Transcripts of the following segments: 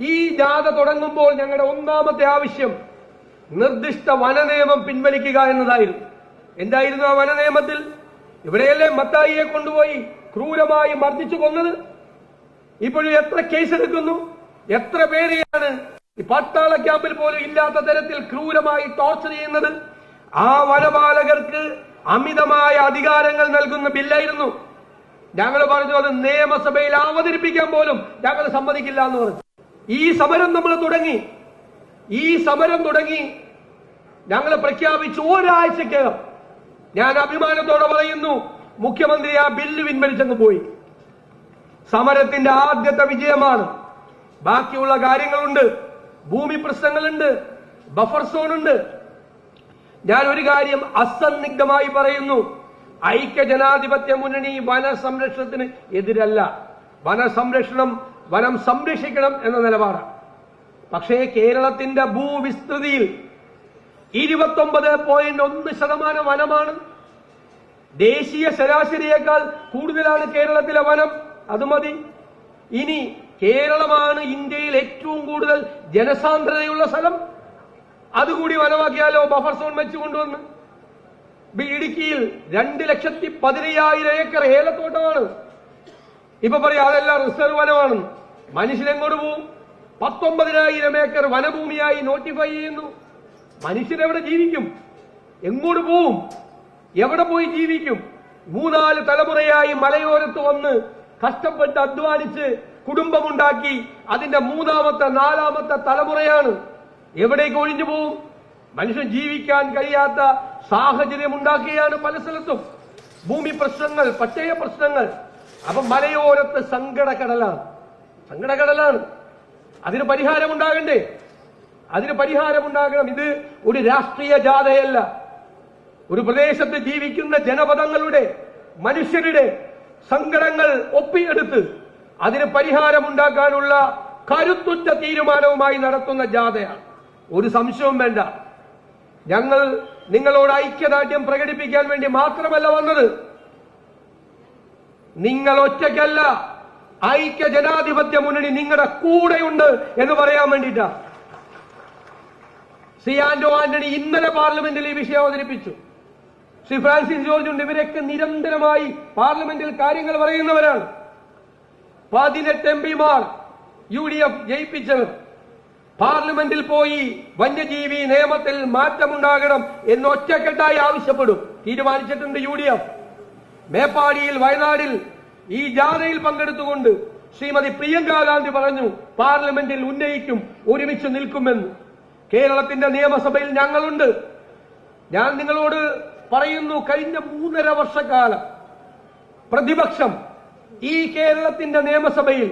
ഈ ജാഥ തുടങ്ങുമ്പോൾ ഞങ്ങളുടെ ഒന്നാമത്തെ ആവശ്യം നിർദ്ദിഷ്ട വനനിയമം പിൻവലിക്കുക എന്നതായിരുന്നു. എന്തായിരുന്നു ആ വനനിയമത്തിൽ? ഇവിടെയല്ലേ മത്തായിയെ കൊണ്ടുപോയി ക്രൂരമായി മർദ്ദിച്ചു കൊന്നത്? ഇപ്പോഴും എത്ര കേസ് എടുക്കുന്നു? എത്ര പേരെയാണ് ഈ പട്ടാള ക്യാമ്പിൽ പോലും ഇല്ലാത്ത തരത്തിൽ ക്രൂരമായി ടോർച്ചർ ചെയ്യുന്നത്? ആ വനപാലകർക്ക് അമിതമായ അധികാരങ്ങൾ നൽകുന്ന ബില്ലായിരുന്നു. ഞങ്ങൾ പറഞ്ഞു അത് നിയമസഭയിൽ അവതരിപ്പിക്കാൻ പോലും ഞങ്ങൾ സമ്മതിക്കില്ല എന്ന് പറഞ്ഞു. ഈ സമരം നമ്മൾ തുടങ്ങി. ഈ സമരം തുടങ്ങി. ഞങ്ങൾ പ്രഖ്യാപിച്ചു ഒരാഴ്ചക്കകം. ഞാൻ അഭിമാനത്തോടെ പറയുന്നു മുഖ്യമന്ത്രി ആ ബില്ല് പിൻവലിച്ചങ്ങ് പോയി. സമരത്തിന്റെ ആദ്യത്തെ വിജയമാണ്. ബാക്കിയുള്ള കാര്യങ്ങളുണ്ട്. ഭൂമി പ്രശ്നങ്ങളുണ്ട്. ബഫർ ഉണ്ട് ഞാൻ ഒരു കാര്യം അസന്നിഗ്ധമായി പറയുന്നു. ഐക്യ ജനാധിപത്യ മുന്നണി വനസംരക്ഷണത്തിന് എതിരല്ല. വന സംരക്ഷണം വനം സംരക്ഷിക്കണം എന്ന നിലപാട് പക്ഷേ കേരളത്തിന്റെ ഭൂവിസ്തൃതിയിൽ ഇരുപത്തൊമ്പത് പോയിന്റ് ഒന്ന് ശതമാനം വനമാണ്. ദേശീയ ശരാശരിയേക്കാൾ കൂടുതലാണ് കേരളത്തിലെ വനം. അത് മതി. ഇനി കേരളമാണ് ഇന്ത്യയിൽ ഏറ്റവും കൂടുതൽ ജനസാന്ദ്രതയുള്ള സ്ഥലം. അതുകൂടി വനമാക്കിയാലോ ബഫർ സോൺ വെച്ച് കൊണ്ടുവന്ന്. ഇടുക്കിയിൽ രണ്ട് ലക്ഷത്തി പതിനയ്യായിരം ഏക്കർ ഏലത്തോട്ടമാണ്. ഇപ്പൊ പറയാം അതെല്ലാം റിസർവ് വനമാണ്. മനുഷ്യരെങ്ങോട്ട് പോവും? പത്തൊമ്പതിനായിരം ഏക്കർ വനഭൂമിയായി നോട്ടിഫൈ ചെയ്യുന്നു. മനുഷ്യരെവിടെ ജീവിക്കും? എങ്ങോട്ട് പോവും? എവിടെ പോയി ജീവിക്കും? മൂന്നാൽ തലമുറയായി മലയോരത്ത് വന്ന് കഷ്ടപ്പെട്ട് അധ്വാനിച്ച് കുടുംബമുണ്ടാക്കി അതിന്റെ മൂന്നാമത്തെ നാലാമത്തെ തലമുറയാണ്. എവിടേക്ക് ഒഴിഞ്ഞു പോവും? മനുഷ്യൻ ജീവിക്കാൻ കഴിയാത്ത സാഹചര്യം ഉണ്ടാക്കുകയാണ് പല സ്ഥലത്തും. ഭൂമി പ്രശ്നങ്ങൾ പട്ടയ പ്രശ്നങ്ങൾ അപ്പൊ മലയോരത്ത് സങ്കടക്കടലാണ്. സങ്കടക്കടലാണ്. അതിന് പരിഹാരമുണ്ടാകണ്ടേ? അതിന് പരിഹാരമുണ്ടാകണം. ഇത് ഒരു രാഷ്ട്രീയ ജാഥയല്ല. ഒരു പ്രദേശത്ത് ജീവിക്കുന്ന ജനപദങ്ങളുടെ മനുഷ്യരുടെ സങ്കടങ്ങൾ ഒപ്പിയെടുത്ത് അതിന് പരിഹാരമുണ്ടാക്കാനുള്ള കരുത്തുറ്റ തീരുമാനവുമായി നടത്തുന്ന ജാഥയാണ്. ഒരു സംശയവും വേണ്ട. ഞങ്ങൾ നിങ്ങളോട് ഐക്യദാർഢ്യം പ്രകടിപ്പിക്കാൻ വേണ്ടി മാത്രമല്ല വന്നത്. നിങ്ങൾ ഒറ്റയ്ക്കല്ല ഐക്യ ജനാധിപത്യ മുന്നണി നിങ്ങളുടെ കൂടെയുണ്ട് എന്ന് പറയാൻ വേണ്ടിയിട്ടാ. സി ആന്റോ ആന്റണി ഇന്നലെ പാർലമെന്റിൽ ഈ വിഷയം അവതരിപ്പിച്ചു. ശ്രീ ഫ്രാൻസിസ് ജോർജ് ഉണ്ട് ഇവരൊക്കെ നിരന്തരമായി പാർലമെന്റിൽ കാര്യങ്ങൾ പറയുന്നവരാണ്. പതിനെട്ട് എം പിമാർ യു ഡി എഫ് ജയിപ്പിച്ചവർ. പാർലമെന്റിൽ പോയി വന്യജീവി നിയമത്തിൽ മാറ്റമുണ്ടാകണം എന്ന് ഒറ്റക്കെട്ടായി ആവശ്യപ്പെടും. തീരുമാനിച്ചിട്ടുണ്ട് യു ഡി എഫ്. മേപ്പാടിയിൽ വയനാടിൽ ഈ ജാഥയിൽ പങ്കെടുത്തുകൊണ്ട് ശ്രീമതി പ്രിയങ്ക ഗാന്ധി പറഞ്ഞു പാർലമെന്റിൽ ഉന്നയിക്കും ഒരുമിച്ച് നിൽക്കുമെന്ന്. കേരളത്തിന്റെ നിയമസഭയിൽ ഞങ്ങളുണ്ട്. ഞാൻ നിങ്ങളോട് പറയുന്നു കഴിഞ്ഞ മൂന്നര വർഷക്കാലം പ്രതിപക്ഷം ഈ കേരളത്തിന്റെ നിയമസഭയിൽ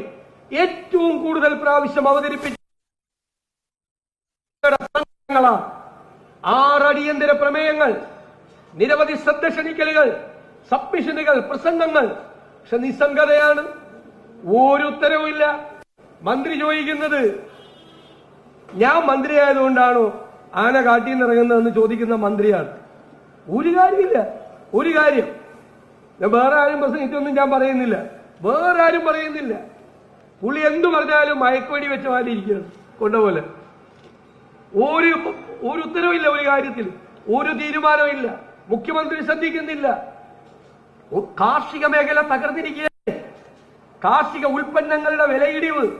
ഏറ്റവും കൂടുതൽ പ്രാവശ്യം അവതരിപ്പിച്ച ആറടിയന്തര പ്രമേയങ്ങൾ നിരവധി ശ്രദ്ധ ക്ഷണിക്കലുകൾ സബ്മിഷനുകൾ പ്രസംഗങ്ങൾ. പക്ഷെ നിസ്സംഗതയാണ്. ഒരു ഉത്തരവുമില്ല മന്ത്രി ചോദിക്കുന്നത് ഞാൻ മന്ത്രിയായതുകൊണ്ടാണോ ആന കാട്ടിൽ നിന്ന് ഇറങ്ങുന്നതെന്ന് ചോദിക്കുന്ന മന്ത്രിയാണ്? ഒരു കാര്യമില്ല. ഒരു കാര്യം. ഞാൻ വേറെ ആരും പ്രസംഗിച്ചൊന്നും ഞാൻ പറയുന്നില്ല. വേറെ ആരും പറയുന്നില്ല. പുള്ളി എന്തു പറഞ്ഞാലും മയക്കുവടി വെച്ച മാതിരി ഇരിക്കുകയാണ് കൊണ്ടപോലെ. ഒരു ഒരു ഉത്തരവില്ല ഒരു കാര്യത്തിൽ. ഒരു തീരുമാനവും ഇല്ല മുഖ്യമന്ത്രി ശ്രദ്ധിക്കുന്നില്ല. കാർഷിക മേഖല തകർന്നിരിക്കുക കാർഷിക ഉൽപ്പന്നങ്ങളുടെ വിലയിടിവ്.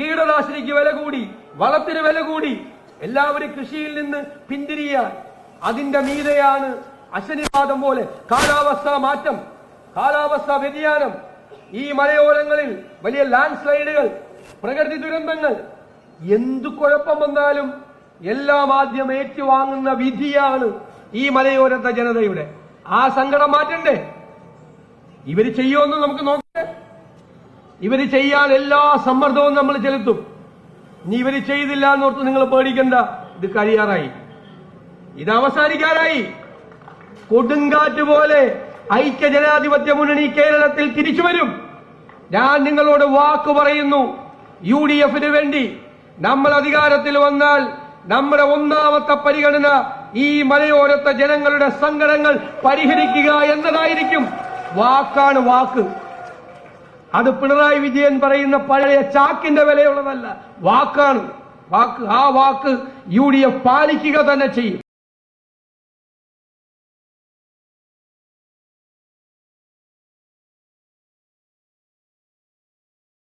കീടനാശിനിക്ക് വില കൂടി വളത്തിന് വില കൂടി. എല്ലാവരും കൃഷിയിൽ നിന്ന് പിന്തിരിയാൻ അതിന്റെ മീതയാണ് അശനിവാദം പോലെ കാലാവസ്ഥാ മാറ്റം കാലാവസ്ഥാ വ്യതിയാനം. ഈ മലയോരങ്ങളിൽ വലിയ ലാൻഡ് സ്ലൈഡുകൾ പ്രകൃതി ദുരന്തങ്ങൾ. എന്തു കുഴപ്പം വന്നാലും എല്ലാം ആദ്യം ഏറ്റുവാങ്ങുന്ന വിധിയാണ് ഈ മലയോരത്തെ ജനതയുടെ. ആ സങ്കടം മാറ്റണ്ടേ? ഇവർ ചെയ്യുമെന്ന് നമുക്ക് നോക്കട്ടെ ഇവർ ചെയ്യാൻ എല്ലാ സമ്മർദ്ദവും നമ്മൾ ചെലുത്തും. ഇനി ഇവർ ചെയ്തില്ല എന്നോർത്ത് നിങ്ങൾ പേടിക്കണ്ട. ഇത് കഴിയാറായി. ഇത് അവസാനിക്കാറായി. കൊടുങ്കാറ്റ് പോലെ ഐക്യ ജനാധിപത്യ മുന്നണി കേരളത്തിൽ തിരിച്ചു വരും. ഞാൻ നിങ്ങളോട് വാക്ക് പറയുന്നു. യു ഡി എഫിന് വേണ്ടി നമ്മൾ അധികാരത്തിൽ വന്നാൽ നമ്മുടെ ഒന്നാമത്തെ പരിഗണന ഈ മലയോരത്തെ ജനങ്ങളുടെ സങ്കടങ്ങൾ പരിഹരിക്കുക എന്നതായിരിക്കും വാക്കാണ് വാക്ക്. അത് പിണറായി വിജയൻ പറയുന്ന പഴയ ചാക്കിന്റെ വിലയുള്ളതല്ല വാക്കാണ്. വാക്ക് ആ വാക്ക് യു ഡി എഫ് പാലിക്കുക തന്നെ ചെയ്യും.